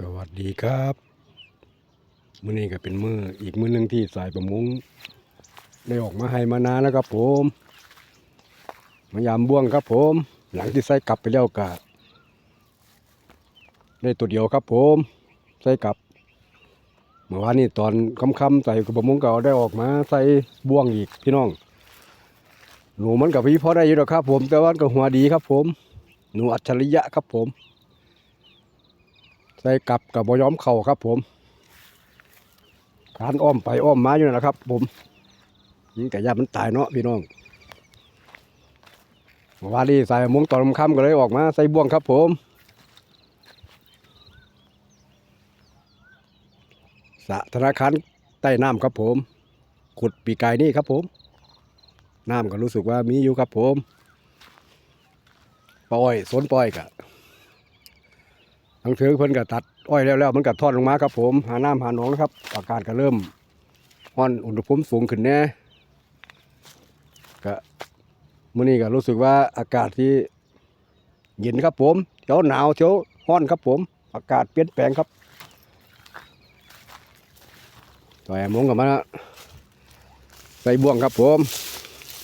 สวัสดีครับมื้อนี้ก็เป็นมืออีกมื้อหนึงที่สายประมงได้ออกมาให้มานานแล้วครับผมมายามบ่วงครับผม หลังที่ใส่กลับไปแล้วก็ได้ตัวเดียวครับผมใส่กลับ เมื่อวานนี้ตอนค่ำๆใส่กระประมงเก่าได้ออกมาใส่บ่วงอีกพี่น้อง หนูมันกับพี่พอได้อยู่หรอกครับ ผมแต่ว่ามันกหัวดีครับผม หนูอัจฉริยะครับผม ส่กลับกับบย้อมเข่าครับผมการอ้อมไปอ้อมมาอยู่นะครับ ผมยิงแต่ยามันตายเนาะพี่น้องเมื่อวานนี้ใส่มุ้งตอนค่ำก็เลยออกมาใส่บ่วงครับผมสะธนาคารใต้น้ำครับผม ขุดปีกายนี่ครับผม น้ำก็รู้สึกว่ามีอยู่ครับผม ปล่อยสนปล่อยกะ ทั้งเถือเพิ่นก็ตัดอ้อยแล้วแล้วมันก็ทอดลงมาครับ ผมหาน้ำหาหนองนะครับ อากาศก็เริ่มร้อนอุณหภูมิสูงขึ้นแน่ก็มื้อนี้ก็รู้สึกว่าอากาศที่เย็นครับผมเที่ยวหนาวเที่ยวร้อนครับผม อากาศเปลี่ยนแปลงครับต่อยมงกับมาใส่บ่วงครับผม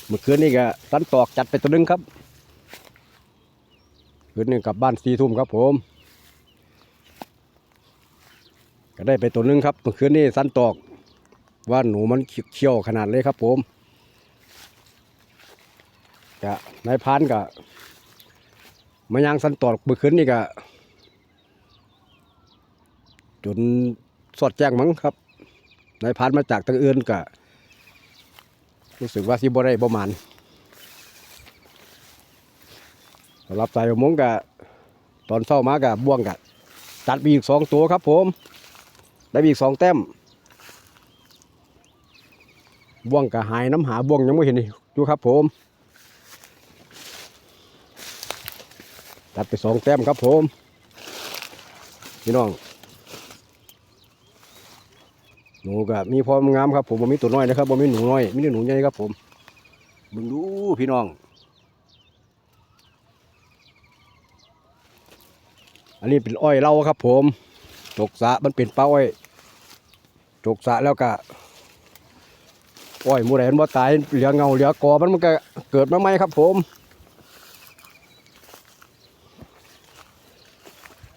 เมื่อคืนนี้ก็ตันตอกจัดไปตัวหนึงครับคืนนี้กลับบ้านสี่ทุ่มครับผม ก็ได้ไปตัวหนึงครับเมื่อคืนนี้สันตอกว่าหนูมันเขี้ยวขนาดเลยครับ ผมกะนายพานกะมายางสันตอกเมื่อคืนนี้กะจนสอดแจ้งมั้งครับนายพานมาจากทางอื่นกะรู้สึกว่าสิบ่ได้ประมาณสำหรับสายมงกะตอนเช้ามากะบ่วงกะจัดไปอีกสองตัวครับผม ได้อีกสองแต้มบ่วงกะหายน้ำหาบ่วงยังไม่เห็นอยู่ครับผมตัดไปสองแต้มครับผมพี่น้องหนูก็มีพร้อมงามครับผมบ่มีตัวน้อยนะครับบ่มีหนูน้อยมีหนูใหญ่ครับผมบึงดูพี่น้อง อันนี้เป็นอ้อยเล่าครับผมตกสะมันเป็นเป้าอ้อย ตกสะแล้วก็อ้อยมูแดนบ่ตายเหลือเงาเหลือกอมันมันก็เกิดมาใหม่ครับ ผม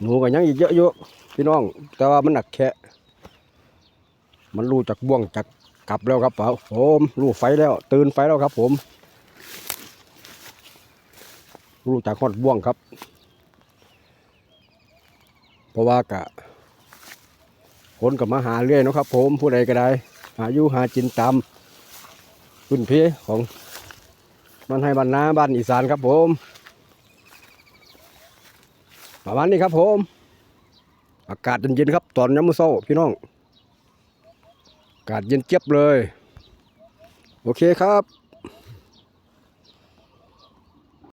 หนูก็ยังอีกเยอะอยู่พี่น้อง แต่ว่ามันหนักแค่มันรู้จากบ่วงจากกลับแล้วครับเปล่าผมรู้ไฟแล้ว ตื่นไฟแล้วครับ ผม รู้จากฮอดบ่วงครับ เพราะว่ากะ คนกับมาหาเรื่อยนะครับ ผมผู้ใดก็ได้ หาอยู่หาจินตามพื้นเพของบ้านให้บ้านนาบ้านอีสานครับผมประมาณนี้ครับผม อากาศเย็นๆครับ ตอนย้ำมื้อเช้าพี่น้อง อากาศเย็นเจี๊ยบเลย โอเคครับ